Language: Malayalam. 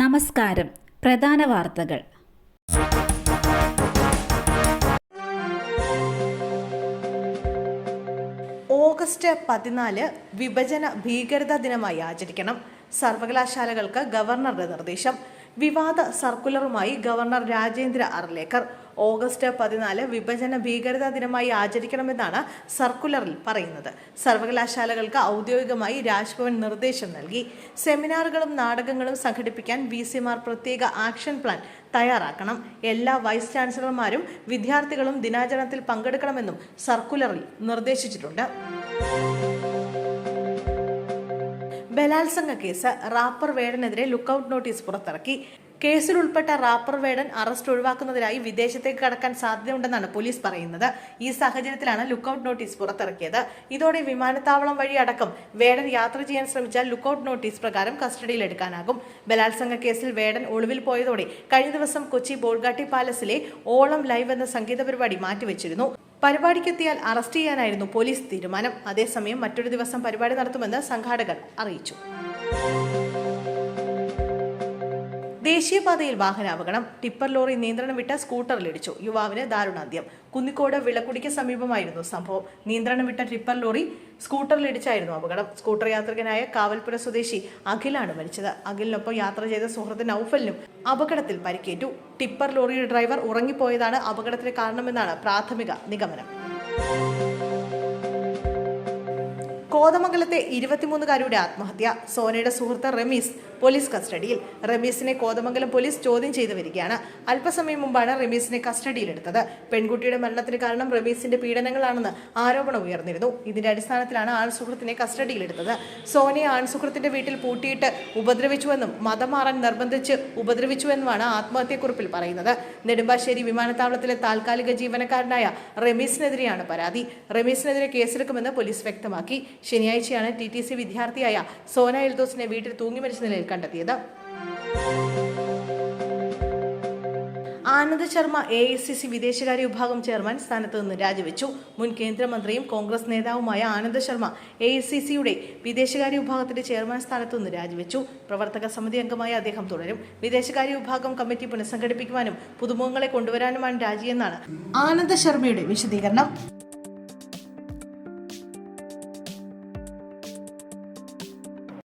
നമസ്കാരം. പ്രധാന വാർത്തകൾ. ഓഗസ്റ്റ് പതിനാല് വിഭജന ഭീകരത ദിനമായി ആചരിക്കണം. സർവകലാശാലകൾക്ക് ഗവർണറുടെ നിർദ്ദേശം. വിവാദ സർക്കുലറുമായി ഗവർണർ രാജേന്ദ്ര അർലേക്കർ. ഓഗസ്റ്റ് പതിനാല് വിഭജന ഭീകരതാ ദിനമായി ആചരിക്കണമെന്നാണ് സർക്കുലറിൽ പറയുന്നത്. സർവകലാശാലകൾക്ക് ഔദ്യോഗികമായി രാജ്ഭവൻ നിർദ്ദേശം നൽകി. സെമിനാറുകളും നാടകങ്ങളും സംഘടിപ്പിക്കാൻ വി സിമാർ പ്രത്യേക ആക്ഷൻ പ്ലാൻ തയ്യാറാക്കണം. എല്ലാ വൈസ് ചാൻസലർമാരും വിദ്യാർത്ഥികളും ദിനാചരണത്തിൽ പങ്കെടുക്കണമെന്നും സർക്കുലറിൽ നിർദ്ദേശിച്ചിട്ടുണ്ട്. ബലാത്സംഗ കേസ് റാപ്പർ വേടനെതിരെ ലുക്കൌട്ട് നോട്ടീസ് പുറത്തിറക്കി. കേസിൽ ഉൾപ്പെട്ട റാപ്പർ വേടൻ അറസ്റ്റ് ഒഴിവാക്കുന്നതിനായി വിദേശത്തേക്ക് കടക്കാൻ സാധ്യതയുണ്ടെന്നാണ് പോലീസ് പറയുന്നത്. ഈ സാഹചര്യത്തിലാണ് ലുക്കൌട്ട് നോട്ടീസ് പുറത്തിറക്കിയത്. ഇതോടെ വിമാനത്താവളം വഴി അടക്കം വേടൻ യാത്ര ചെയ്യാൻ ശ്രമിച്ചാൽ ലുക്കൌട്ട് നോട്ടീസ് പ്രകാരം കസ്റ്റഡിയിലെടുക്കാനാകും ബലാത്സംഗ കേസിൽ വേടൻ ഒളിവിൽ പോയതോടെ കഴിഞ്ഞ ദിവസം കൊച്ചി ബോൾഗാട്ടി പാലസിലെ ഓളം ലൈവ് എന്ന സംഗീത പരിപാടി മാറ്റിവെച്ചിരുന്നു. പരിപാടിക്കെത്തിയാൽ അറസ്റ്റ് ചെയ്യാനായിരുന്നു പോലീസ് തീരുമാനം. അതേസമയം മറ്റൊരു ദിവസം പരിപാടി നടത്തുമെന്ന് സംഘാടകർ അറിയിച്ചു. ദേശീയപാതയിൽ വാഹനാപകടം. ടിപ്പർ ലോറി നിയന്ത്രണം വിട്ട സ്കൂട്ടറിലിടിച്ചു. യുവാവിന് ദാരുണാന്ത്യം. കുന്നിക്കോട് വിളക്കുടിക്ക് സമീപമായിരുന്നു സംഭവം. നിയന്ത്രണം വിട്ട ടിപ്പർ ലോറി സ്കൂട്ടറിലിടിച്ചായിരുന്നു അപകടം. സ്കൂട്ടർ യാത്രികനായ കാവൽപുര സ്വദേശി അഖിലാണ് മരിച്ചത്. അഖിലിനൊപ്പം യാത്ര ചെയ്ത സുഹൃത്ത് നൌഫലിനും അപകടത്തിൽ പരിക്കേറ്റു. ടിപ്പർ ലോറിയുടെ ഡ്രൈവർ ഉറങ്ങിപ്പോയതാണ് അപകടത്തിന് കാരണമെന്നാണ് പ്രാഥമിക നിഗമനം. കോതമംഗലത്തെ ഇരുപത്തിമൂന്നുകാരിയുടെ ആത്മഹത്യ. സോനയുടെ സുഹൃത്ത് റമീസ് പോലീസ് കസ്റ്റഡിയിൽ. റമീസിനെ കോതമംഗലം പോലീസ് ചോദ്യം ചെയ്തു വരികയാണ്. അല്പസമയം മുമ്പാണ് റമീസിനെ കസ്റ്റഡിയിലെടുത്തത്. പെൺകുട്ടിയുടെ മരണത്തിന് കാരണം റമീസിന്റെ പീഡനങ്ങളാണെന്ന് ആരോപണം ഉയർന്നിരുന്നു. ഇതിന്റെ അടിസ്ഥാനത്തിലാണ് ആൺ സുഹൃത്തിനെ കസ്റ്റഡിയിലെടുത്തത്. സോനയെ ആൺ സുഹൃത്തിന്റെ വീട്ടിൽ പൂട്ടിയിട്ട് ഉപദ്രവിച്ചുവെന്നും മതം മാറാൻ നിർബന്ധിച്ച് ഉപദ്രവിച്ചുവെന്നുമാണ് ആത്മഹത്യക്കുറിപ്പിൽ പറയുന്നത്. നെടുമ്പാശ്ശേരി വിമാനത്താവളത്തിലെ താൽക്കാലിക ജീവനക്കാരനായ റമീസിനെതിരെയാണ് പരാതി. റമീസിനെതിരെ കേസെടുക്കുമെന്ന് പോലീസ് വ്യക്തമാക്കി. ശനിയാഴ്ചയാണ് ടി ടി സി വിദ്യാർത്ഥിയായ സോന എൽദോസിനെ വീട്ടിൽ തൂങ്ങി മരിച്ച നിലയിൽ കണ്ടെത്തിയത്. Anand Sharma A I C C വിദേശകാര്യ വിഭാഗം ചെയർമാൻ സ്ഥാനത്ത് നിന്ന് രാജിവെച്ചു. മുൻ കേന്ദ്രമന്ത്രിയും കോൺഗ്രസ് നേതാവുമായ Anand Sharma A I C സിയുടെ വിദേശകാര്യ വിഭാഗത്തിന്റെ ചെയർമാൻ സ്ഥാനത്ത് നിന്ന് രാജിവെച്ചു. പ്രവർത്തക സമിതി അംഗമായ അദ്ദേഹം തുടരും. വിദേശകാര്യ വിഭാഗം കമ്മിറ്റി പുനഃസംഘടിപ്പിക്കുവാനും പുതുമുഖങ്ങളെ കൊണ്ടുവരാനുമാണ് രാജിയെന്നാണ് ആനന്ദ് ശർമ്മയുടെ വിശദീകരണം.